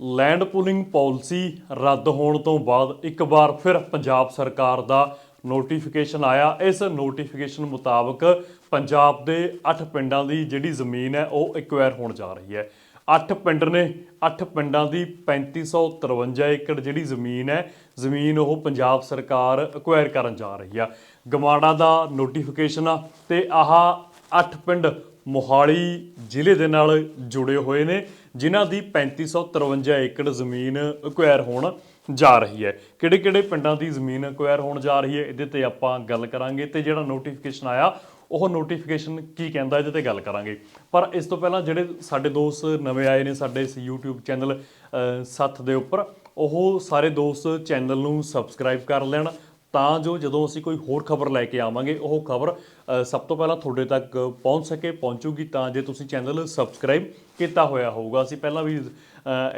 Land pooling policy ਰੱਦ ਹੋਣ ਤੋਂ ਬਾਅਦ ਇੱਕ ਵਾਰ ਫਿਰ ਪੰਜਾਬ ਸਰਕਾਰ ਦਾ ਨੋਟੀਫਿਕੇਸ਼ਨ ਆਇਆ। ਇਸ ਨੋਟੀਫਿਕੇਸ਼ਨ ਮੁਤਾਬਕ ਪੰਜਾਬ ਦੇ 8 ਪਿੰਡਾਂ ਦੀ ਜਿਹੜੀ ਜ਼ਮੀਨ ਹੈ, ਉਹ ਐਕਵਾਇਰ ਹੋਣ ਜਾ ਰਹੀ ਹੈ। 8 ਪਿੰਡ ਨੇ 8 ਪਿੰਡਾਂ ਦੀ 3553 ਏਕੜ ਜਿਹੜੀ ਜ਼ਮੀਨ ਹੈ, ਜ਼ਮੀਨ ਉਹ ਪੰਜਾਬ ਸਰਕਾਰ ਐਕਵਾਇਰ ਕਰਨ ਜਾ ਰਹੀ ਆ। ਗਮਾੜਾ ਦਾ ਨੋਟੀਫਿਕੇਸ਼ਨ ਆ ਤੇ ਆਹ 8 ਪਿੰਡ ਮੋਹਾਲੀ ਜ਼ਿਲ੍ਹੇ ਦੇ ਨਾਲ ਜੁੜੇ ਹੋਏ ਨੇ। ਜਿਨ੍ਹਾਂ ਦੀ 3553 ਏਕੜ ਜ਼ਮੀਨ ਐਕਵਾਇਰ ਹੋਣ ਜਾ ਰਹੀ ਹੈ। ਕਿਹੜੇ ਕਿਹੜੇ ਪਿੰਡਾਂ ਦੀ ਜ਼ਮੀਨ ਐਕਵਾਇਰ ਹੋਣ ਜਾ ਰਹੀ ਹੈ ਇਹਦੇ ਤੇ ਆਪਾਂ ਗੱਲ ਕਰਾਂਗੇ ਤੇ ਜਿਹੜਾ ਨੋਟੀਫਿਕੇਸ਼ਨ ਆਇਆ ਉਹ ਨੋਟੀਫਿਕੇਸ਼ਨ ਕੀ ਕਹਿੰਦਾ ਇਹਦੇ ਤੇ ਗੱਲ ਕਰਾਂਗੇ। ਪਰ ਇਸ ਤੋਂ ਪਹਿਲਾਂ ਜਿਹੜੇ ਸਾਡੇ ਦੋਸਤ ਨਵੇਂ ਆਏ ਨੇ ਸਾਡੇ ਇਸ YouTube ਚੈਨਲ ਅ, ਸੱਥ ਦੇ ਉੱਪਰ ਉਹ ਸਾਰੇ ਦੋਸਤ ਚੈਨਲ ਨੂੰ ਸਬਸਕ੍ਰਾਈਬ ਕਰ ਲੈਣ ਤਾਂ ਜੋ ਜਦੋਂ ਅਸੀਂ ਕੋਈ ਹੋਰ ਖਬਰ ਲੈ ਕੇ ਆਵਾਂਗੇ, ਉਹ ਖਬਰ ਸਭ ਤੋਂ ਪਹਿਲਾਂ ਤੁਹਾਡੇ ਤੱਕ ਪਹੁੰਚ ਸਕੇ, ਪਹੁੰਚੂਗੀ ਤਾਂ ਜੇ ਤੁਸੀਂ ਚੈਨਲ ਸਬਸਕ੍ਰਾਈਬ ਕੀਤਾ ਹੋਇਆ ਹੋਊਗਾ। ਅਸੀਂ ਪਹਿਲਾਂ ਵੀ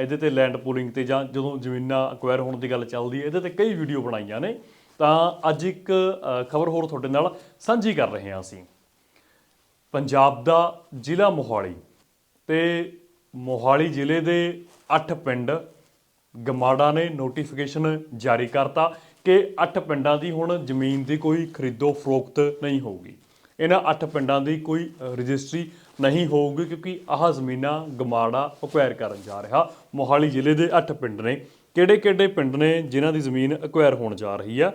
ਇਹਦੇ ਤੇ ਲੈਂਡ ਪੂਲਿੰਗ ਤੇ ਜਾਂ ਜਦੋਂ ਜ਼ਮੀਨਾਂ ਅਕਵਾਇਰ ਹੋਣ ਦੀ ਗੱਲ ਚੱਲਦੀ ਹੈ, ਇਹਦੇ ਤੇ ਕਈ ਵੀਡੀਓ ਬਣਾਈਆਂ ਨੇ। ਤਾਂ ਅੱਜ ਇੱਕ ਖਬਰ ਹੋਰ ਤੁਹਾਡੇ ਨਾਲ ਸਾਂਝੀ ਕਰ ਰਹੇ ਹਾਂ ਅਸੀਂ। ਪੰਜਾਬ ਦਾ ਜ਼ਿਲ੍ਹਾ ਮੋਹਾਲੀ ਤੇ ਮੋਹਾਲੀ ਜ਼ਿਲ੍ਹੇ ਦੇ 8 ਪਿੰਡ ਗਮਾੜਾ ਨੇ ਨੋਟੀਫਿਕੇਸ਼ਨ ਜਾਰੀ ਕਰਤਾ। ਕਿ 8 ਪਿੰਡਾਂ ਦੀ ਹੁਣ ਜ਼ਮੀਨ ਦੀ ਕੋਈ ਖਰੀਦੋ ਫਰੋਖਤ ਨਹੀਂ ਹੋਊਗੀ। ਇਹਨਾਂ 8 ਪਿੰਡਾਂ ਦੀ ਕੋਈ ਰਜਿਸਟਰੀ ਨਹੀਂ ਹੋਊਗੀ ਕਿਉਂਕਿ ਆਹ ਜ਼ਮੀਨਾਂ ਗਮਾੜਾ ਅਕਵਾਇਰ ਕਰਨ ਜਾ ਰਿਹਾ। ਮੋਹਾਲੀ ਜ਼ਿਲ੍ਹੇ ਦੇ 8 ਪਿੰਡ ਨੇ। ਕਿਹੜੇ ਕਿਹੜੇ ਪਿੰਡ ਨੇ ਜਿਨ੍ਹਾਂ ਦੀ ਜ਼ਮੀਨ ਅਕਵਾਇਰ ਹੋਣ ਜਾ ਰਹੀ ਆ?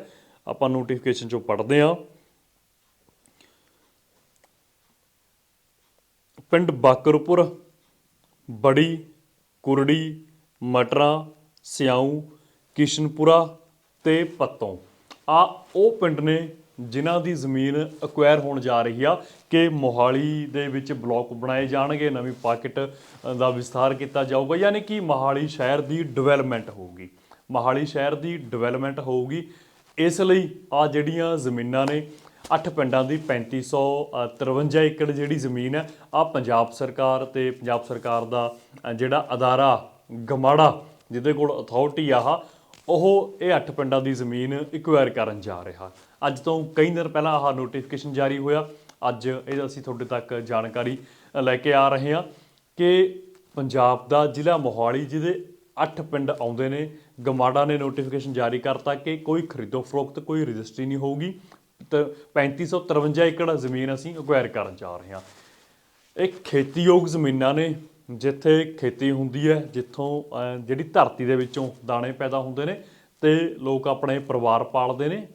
ਆਪਾਂ ਨੋਟੀਫਿਕੇਸ਼ਨ ਚੋਂ ਪੜ੍ਹਦੇ ਹਾਂ। ਪਿੰਡ ਬਾਕਰਪੁਰ, ਬੜੀ, ਕੁਰੜੀ, ਮਟਰਾ ਸਿਆਊ ਕਿਸ਼ਨਪੁਰਾ ਤੇ ਪੱਤੋਂ। ਆ, ਉਹ ਪਿੰਡ ਨੇ ਜਿਨ੍ਹਾਂ ਦੀ ਜ਼ਮੀਨ ਅਕਵਾਇਰ ਹੋਣ ਜਾ ਰਹੀ ਆ ਕਿ ਮੋਹਾਲੀ ਦੇ ਵਿੱਚ ਬਲਾਕ ਬਣਾਏ ਜਾਣਗੇ, ਨਵੀਂ ਪਾਕਟ ਦਾ ਵਿਸਥਾਰ ਕੀਤਾ ਜਾਊਗਾ, ਯਾਨੀ ਕਿ ਮੋਹਾਲੀ ਸ਼ਹਿਰ ਦੀ ਡਿਵੈਲਪਮੈਂਟ ਹੋਊਗੀ। ਮੋਹਾਲੀ ਸ਼ਹਿਰ ਦੀ ਡਿਵੈਲਪਮੈਂਟ ਹੋਊਗੀ। ਇਸ ਲਈ ਆ ਜਿਹੜੀਆਂ ਜ਼ਮੀਨਾਂ ਨੇ 8 ਪਿੰਡਾਂ ਦੀ 3553 ਏਕੜ ਜਿਹੜੀ ਜ਼ਮੀਨ ਹੈ ਆ ਪੰਜਾਬ ਸਰਕਾਰ ਤੇ ਪੰਜਾਬ ਸਰਕਾਰ ਦਾ ਜਿਹੜਾ ਅਦਾਰਾ ਗਮਾੜਾ, ਜਿਹਦੇ ਕੋਲ ਅਥਾਰਟੀ ਆਹ ਉਹ ਇਹ 8 ਪਿੰਡਾਂ ਦੀ ਜ਼ਮੀਨ ਇਕਵਾਇਰ ਕਰਨ ਜਾ ਰਿਹਾ। ਅੱਜ ਤੋਂ ਕਈ ਦਿਨ ਪਹਿਲਾਂ ਆਹ ਨੋਟੀਫਿਕੇਸ਼ਨ ਜਾਰੀ ਹੋਇਆ। ਅੱਜ ਇਹ ਅਸੀਂ ਤੁਹਾਡੇ ਤੱਕ ਜਾਣਕਾਰੀ ਲੈ ਕੇ ਆ ਰਹੇ ਹਾਂ ਕਿ ਪੰਜਾਬ ਦਾ ਜ਼ਿਲ੍ਹਾ ਮੋਹਾਲੀ, ਜਿਹਦੇ 8 ਪਿੰਡ ਆਉਂਦੇ ਨੇ, ਗਮਾੜਾ ਨੇ ਨੋਟੀਫਿਕੇਸ਼ਨ ਜਾਰੀ ਕਰਤਾ ਕਿ ਕੋਈ ਖਰੀਦੋ ਫਰੋਖਤ, ਕੋਈ ਰਜਿਸਟਰੀ ਨਹੀਂ ਹੋਊਗੀ। ਤੇ 3553 ਏਕੜ ਜ਼ਮੀਨ ਅਸੀਂ ਅਕਵਾਇਰ ਕਰਨ ਜਾ ਰਹੇ ਹਾਂ। ਇਹ ਖੇਤੀਯੋਗ ਜ਼ਮੀਨਾਂ ਨੇ ਜਿੱਥੇ ਖੇਤੀ ਹੁੰਦੀ ਹੈ, ਜਿੱਥੋਂ ਜਿਹੜੀ ਧਰਤੀ ਦੇ ਵਿੱਚੋਂ ਦਾਣੇ ਪੈਦਾ ਹੁੰਦੇ ਨੇ ਤੇ ਲੋਕ ਆਪਣੇ ਪਰਿਵਾਰ ਪਾਲਦੇ ਨੇ,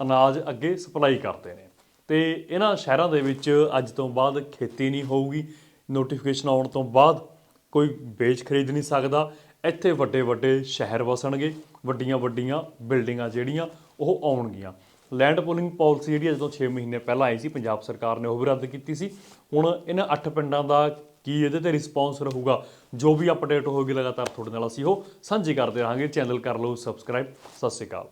ਅਨਾਜ ਅੱਗੇ ਸਪਲਾਈ ਕਰਦੇ ਨੇ। ਤੇ ਇਹਨਾਂ ਸ਼ਹਿਰਾਂ ਦੇ ਵਿੱਚ ਅੱਜ ਤੋਂ ਬਾਅਦ ਖੇਤੀ ਨਹੀਂ ਹੋਊਗੀ। ਨੋਟੀਫਿਕੇਸ਼ਨ ਆਉਣ ਤੋਂ ਬਾਅਦ ਕੋਈ ਵੇਚ ਖਰੀਦ ਨਹੀਂ ਸਕਦਾ। ਇੱਥੇ ਵੱਡੇ ਵੱਡੇ ਸ਼ਹਿਰ ਵਸਣਗੇ, ਵੱਡੀਆਂ ਵੱਡੀਆਂ ਬਿਲਡਿੰਗਾਂ ਜਿਹੜੀਆਂ ਉਹ ਆਉਣਗੀਆਂ। ਲੈਂਡ ਪੂਲਿੰਗ ਪਾਲਿਸੀ ਜਿਹੜੀ ਅੱਜ ਤੋਂ 6 ਮਹੀਨੇ ਪਹਿਲਾਂ ਆਈ ਸੀ, ਪੰਜਾਬ ਸਰਕਾਰ ਨੇ ਉਹ ਵੀ ਰੱਦ ਕੀਤੀ ਸੀ। ਹੁਣ ਇਹਨਾਂ 8 ਪਿੰਡਾਂ ਦਾ ਕੀ ਇਹਦੇ ਤੇ ਰਿਸਪੌਂਸ ਰਹੂਗਾ, ਜੋ ਵੀ ਅਪਡੇਟ ਹੋਊਗੀ ਲਗਾਤਾਰ ਤੁਹਾਡੇ ਨਾਲ ਅਸੀਂ ਉਹ ਸਾਂਝੀ ਕਰਦੇ ਰਹਾਂਗੇ। ਚੈਨਲ ਕਰ ਲਓ ਸਬਸਕ੍ਰਾਈਬ ਸਤਿ ਸ਼੍ਰੀ ਅਕਾਲ।